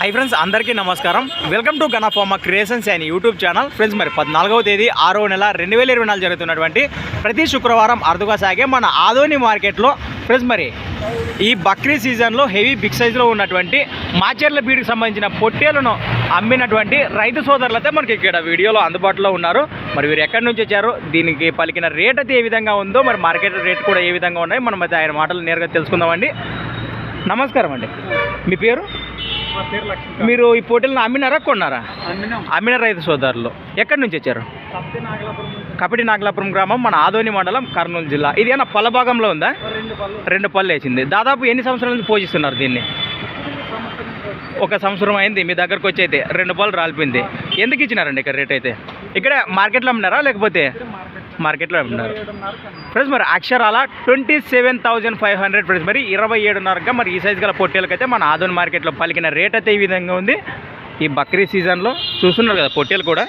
High friends అందరికీ నమస్కారం. Welcome to గనాఫార్మా creations and YouTube channel friends మరి పద్నాలుగవ తేదీ ఆరో నెల రెండు వేల ఇరవై నాలుగు జరుగుతున్నటువంటి ప్రతి శుక్రవారం అరుదుగా సాగే మన ఆదోని మార్కెట్లో ఫ్రెండ్స్ మరి ఈ బక్రీ సీజన్లో హెవీ బిగ్ సైజులో ఉన్నటువంటి మాచర్ల బీడికి సంబంధించిన పొట్టేలను అమ్మినటువంటి రైతు సోదరులతో మనకి ఇక్కడ వీడియోలో అందుబాటులో ఉన్నారు. మరి వీరు ఎక్కడి నుంచి వచ్చారు దీనికి పలికిన రేట్ అయితే ఏ విధంగా ఉందో మరి మార్కెట్ రేట్ కూడా ఏ విధంగా ఉన్నాయి మనం అయితే ఆయన మాటలు నేరుగా తెలుసుకుందామండి. నమస్కారం అండి. మీ పేరు? మీరు ఈ పోటీలను అమ్మినారా కొన్నారా? అమ్మినాం రైతు సోదరులు? ఎక్కడి నుంచి వచ్చారు? కపిటి నాగలాపురం గ్రామం మన ఆదోని మండలం కర్నూలు జిల్లా. ఇది ఏమన్నా పల్ల భాగంలో ఉందా? రెండు పళ్ళు. రెండు పళ్ళు వేసింది. దాదాపు ఎన్ని సంవత్సరాల నుంచి పోషిస్తున్నారు దీన్ని? ఒక సంవత్సరం అయింది మీ దగ్గరకు వచ్చి అయితే రెండు పళ్ళు రాలిపోయింది. ఎందుకు ఇచ్చినారండి ఇక్కడ రేట్ అయితే? ఇక్కడ మార్కెట్లో అమ్మినారా లేకపోతే? మార్కెట్లో అమ్మినారు ఫ్రెండ్స్ మరి అక్షరాల twenty seven thousand five hundred friends మరి ఇరవై ఏడున్నరగా మరి ఈ సైజు గల పొట్టేలకైతే మన ఆదోన్ మార్కెట్లో పలికిన రేట్ అయితే ఈ విధంగా ఉంది. ఈ బక్రీ సీజన్లో చూస్తున్నారు కదా పొట్టేలు కూడా.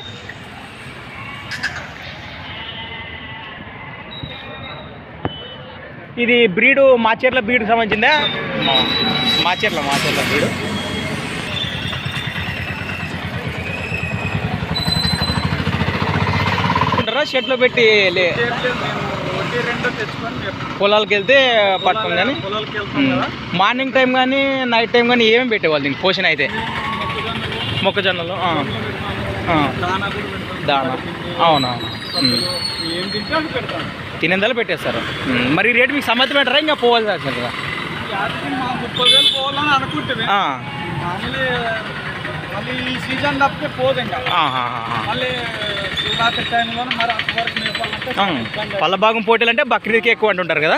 ఇది బ్రీడు మాచేర్ల బ్రీడ్కి సంబంధించిందా? మాచేర్ల మాచేర్ల బ్రీడు. షెట్లో పెట్టి. పొలాలకు వెళ్తే పట్టుకుని కానీ మార్నింగ్ టైం కానీ నైట్ టైం కానీ ఏమేమి పెట్టేవాళ్ళు దీనికి? పోషణ అయితే? మొక్కజొన్నలు. దానా. అవునవును తినేందలు పెట్టేస్తారు. మరి రేటు మీకు సమ్మతి పెట్టరా? ఇంకా పోవాలి కదా ఈ సీజన్ తప్పితే పోదు ఇంకా. ఆహాహాహా. మళ్ళీ శివరాత్రి టైంలో మరి అంతవరకు మేపాలంటే ఆ. పళ్ళ భాగం పోటీలు అంటే బక్రీద్కి ఎక్కువ అంటుంటారు కదా.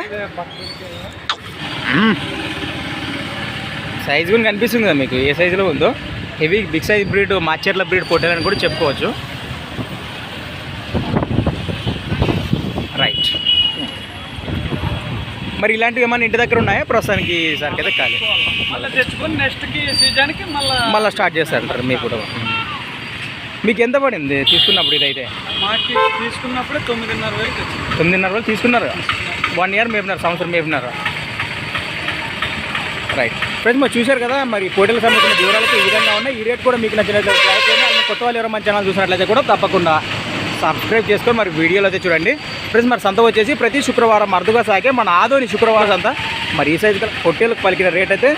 సైజ్ కూడా కనిపిస్తుంది కదా మీకు? ఏ సైజులో ఉందో? Heavy big size breed Macherla breed పొట్టేలని కూడా చెప్పుకోవచ్చు. రైట్ మరి ఇలాంటివి ఏమైనా ఇంటి దగ్గర ఉన్నాయా? ప్రస్తుతానికి ఈసారికి అయితే ఖాళీ. మళ్ళీ తెచ్చుకొని నెక్స్ట్కి సీజన్కి మళ్ళీ మళ్ళీ స్టార్ట్ చేస్తారంటారు మీకు కూడా. మీకు ఎంత పడింది తీసుకున్నప్పుడు ఇదైతే? మాకి తీసుకున్నప్పుడే తొమ్మిదిన్నర తెచ్చింది తొమ్మిదిన్నర రోజులు తీసుకున్నారు వన్ ఇయర్ మేపినారు సంవత్సరం మేపినారు రైట్ ఫ్రెండ్స్ మరి చూశారు కదా మరి పోటీలకు సంబంధించిన వివరాలకి ఈ విధంగా ఉన్నాయి. ఈ రేట్ కూడా మీకు నచ్చినట్లయితే కొత్త వాళ్ళు ఎవరో మన ఛానల్ చూసినట్లయితే కూడా తప్పకుండా సబ్స్క్రైబ్ చేసుకొని మరి వీడియోలు అయితే చూడండి. ఫ్రెండ్స్ మరి సంత వచ్చేసి ప్రతి శుక్రవారం అరుదుగా సాగే మన ఆదోని శుక్రవారం సంత. మరి ఈ సైజు పొట్టేలకు పలికిన రేట్ అయితే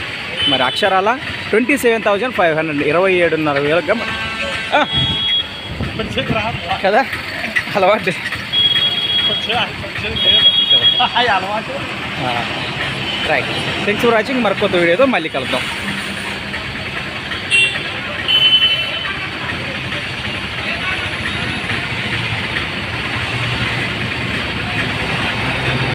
మరి అక్షరాల twenty seven thousand five hundred ఇరవై ఏడున్నర వేలుగా కదా? అలవాటు. అలవాటు రైట్ థ్యాంక్స్ ఫర్ వాచింగ్ మరి కొత్త వీడియోతో మళ్ళీ కలుద్దాం.